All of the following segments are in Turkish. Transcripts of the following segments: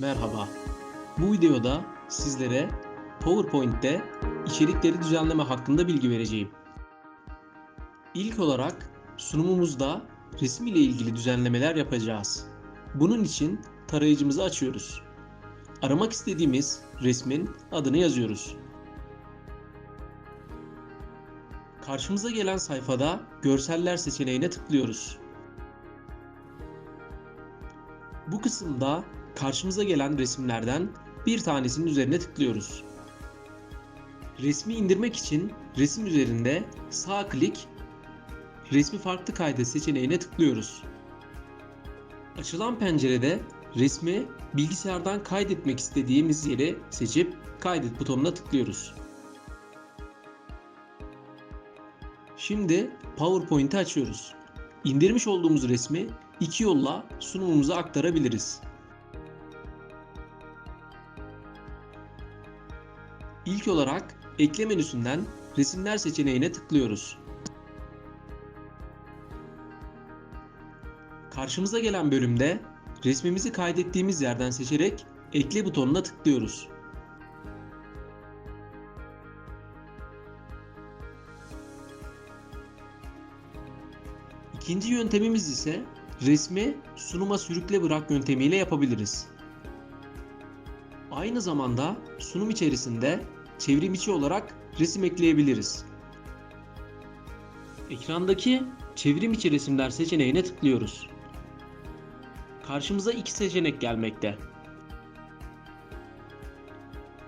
Merhaba. Bu videoda sizlere PowerPoint'te içerikleri düzenleme hakkında bilgi vereceğim. İlk olarak sunumumuzda resim ile ilgili düzenlemeler yapacağız. Bunun için tarayıcımızı açıyoruz. Aramak istediğimiz resmin adını yazıyoruz. Karşımıza gelen sayfada görseller seçeneğine tıklıyoruz. Bu kısımda karşımıza gelen resimlerden bir tanesinin üzerine tıklıyoruz. Resmi indirmek için resim üzerinde sağ klik resmi farklı kaydet seçeneğine tıklıyoruz. Açılan pencerede resmi bilgisayardan kaydetmek istediğimiz yeri seçip kaydet butonuna tıklıyoruz. Şimdi PowerPoint'i açıyoruz. İndirmiş olduğumuz resmi iki yolla sunumumuza aktarabiliriz. İlk olarak ekle menüsünden resimler seçeneğine tıklıyoruz. Karşımıza gelen bölümde resmimizi kaydettiğimiz yerden seçerek ekle butonuna tıklıyoruz. İkinci yöntemimiz ise resmi sunuma sürükle bırak yöntemiyle yapabiliriz. Aynı zamanda sunum içerisinde çevrim içi olarak resim ekleyebiliriz. Ekrandaki çevrim içi resimler seçeneğine tıklıyoruz. Karşımıza iki seçenek gelmekte.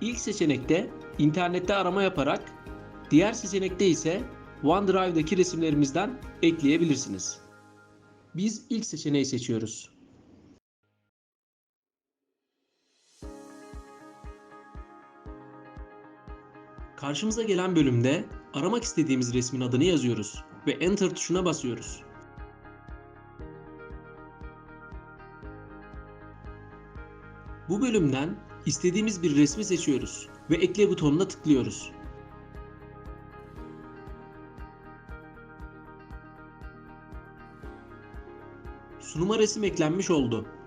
İlk seçenekte internette arama yaparak, diğer seçenekte ise OneDrive'daki resimlerimizden ekleyebilirsiniz. Biz ilk seçeneği seçiyoruz. Karşımıza gelen bölümde aramak istediğimiz resmin adını yazıyoruz ve Enter tuşuna basıyoruz. Bu bölümden istediğimiz bir resmi seçiyoruz ve ekle butonuna tıklıyoruz. Sunuma resim eklenmiş oldu.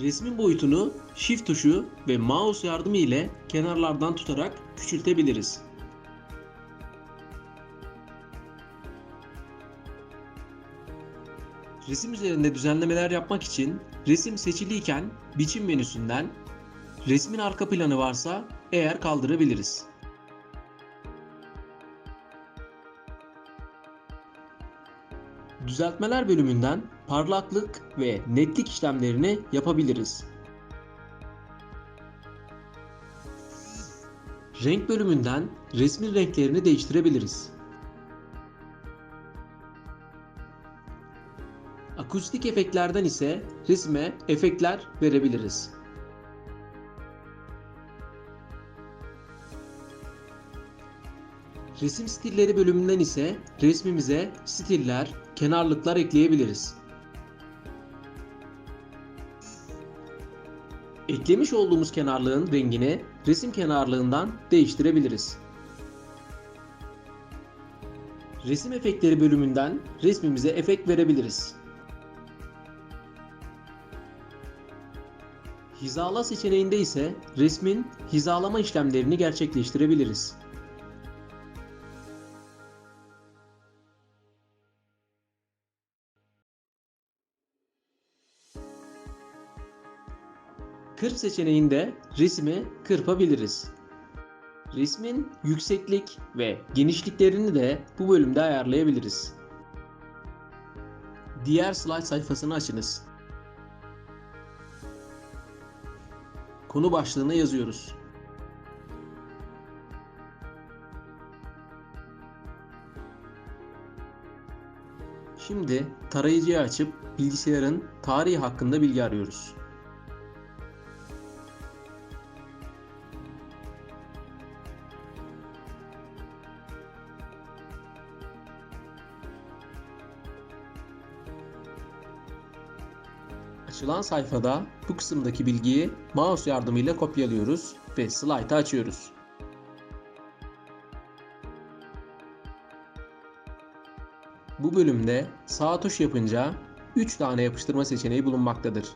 Resmin boyutunu Shift tuşu ve mouse yardımı ile kenarlardan tutarak küçültebiliriz. Resim üzerinde düzenlemeler yapmak için resim seçiliyken biçim menüsünden resmin arka planı varsa eğer kaldırabiliriz. Düzeltmeler bölümünden parlaklık ve netlik işlemlerini yapabiliriz. Renk bölümünden resmin renklerini değiştirebiliriz. Akustik efektlerden ise resme efektler verebiliriz. Resim stilleri bölümünden ise resmimize stiller, kenarlıklar ekleyebiliriz. Eklemiş olduğumuz kenarlığın rengini resim kenarlığından değiştirebiliriz. Resim efektleri bölümünden resmimize efekt verebiliriz. Hizala seçeneğinde ise resmin hizalama işlemlerini gerçekleştirebiliriz. Kırp seçeneğinde resmi kırpabiliriz. Resmin yükseklik ve genişliklerini de bu bölümde ayarlayabiliriz. Diğer slide sayfasını açınız. Konu başlığına yazıyoruz. Şimdi tarayıcıyı açıp bilgisayarın tarihi hakkında bilgi arıyoruz. Açılan sayfada bu kısımdaki bilgiyi mouse yardımıyla kopyalıyoruz ve slaytı açıyoruz. Bu bölümde sağ tuş yapınca 3 tane yapıştırma seçeneği bulunmaktadır.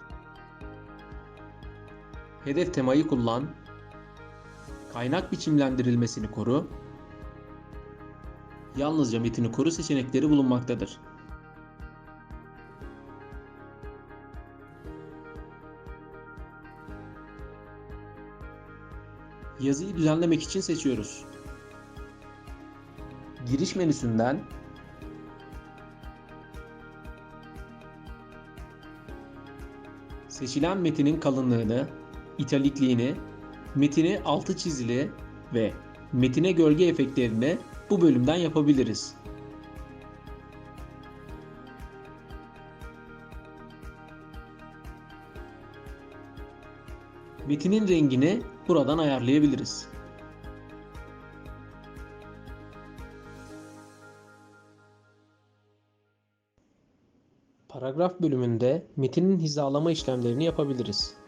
Hedef temayı kullan, kaynak biçimlendirilmesini koru, yalnızca metini koru seçenekleri bulunmaktadır. Yazıyı düzenlemek için seçiyoruz. Giriş menüsünden seçilen metinin kalınlığını, italikliğini, metini altı çizili ve metine gölge efektlerini bu bölümden yapabiliriz. Metinin rengini buradan ayarlayabiliriz. Paragraf bölümünde metinin hizalama işlemlerini yapabiliriz.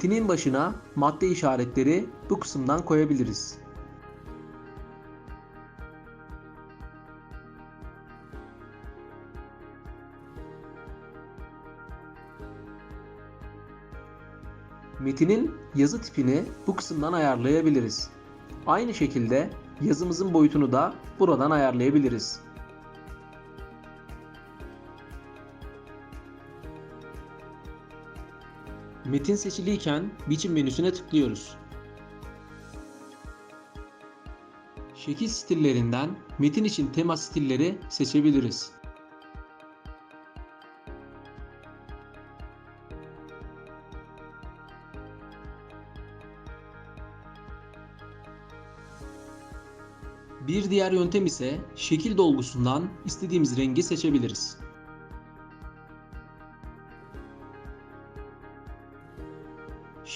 Metinin başına madde işaretleri bu kısımdan koyabiliriz. Metinin yazı tipini bu kısımdan ayarlayabiliriz. Aynı şekilde yazımızın boyutunu da buradan ayarlayabiliriz. Metin seçiliyken biçim menüsüne tıklıyoruz. Şekil stillerinden metin için tema stilleri seçebiliriz. Bir diğer yöntem ise şekil dolgusundan istediğimiz rengi seçebiliriz.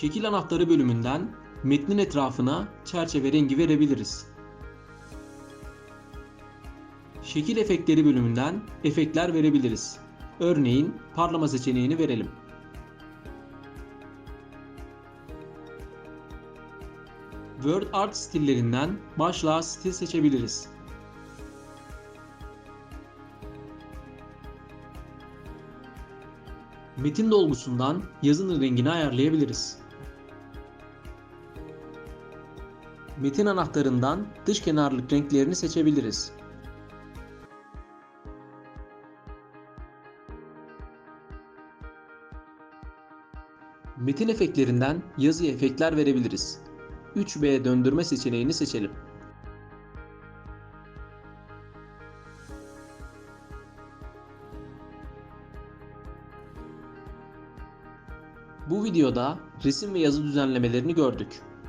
Şekil anahtarı bölümünden metnin etrafına çerçeve rengi verebiliriz. Şekil efektleri bölümünden efektler verebiliriz. Örneğin parlama seçeneğini verelim. Word Art stillerinden başlığa stil seçebiliriz. Metin dolgusundan yazının rengini ayarlayabiliriz. Metin anahtarından dış kenarlık renklerini seçebiliriz. Metin efektlerinden yazıya efektler verebiliriz. 3B döndürme seçeneğini seçelim. Bu videoda resim ve yazı düzenlemelerini gördük.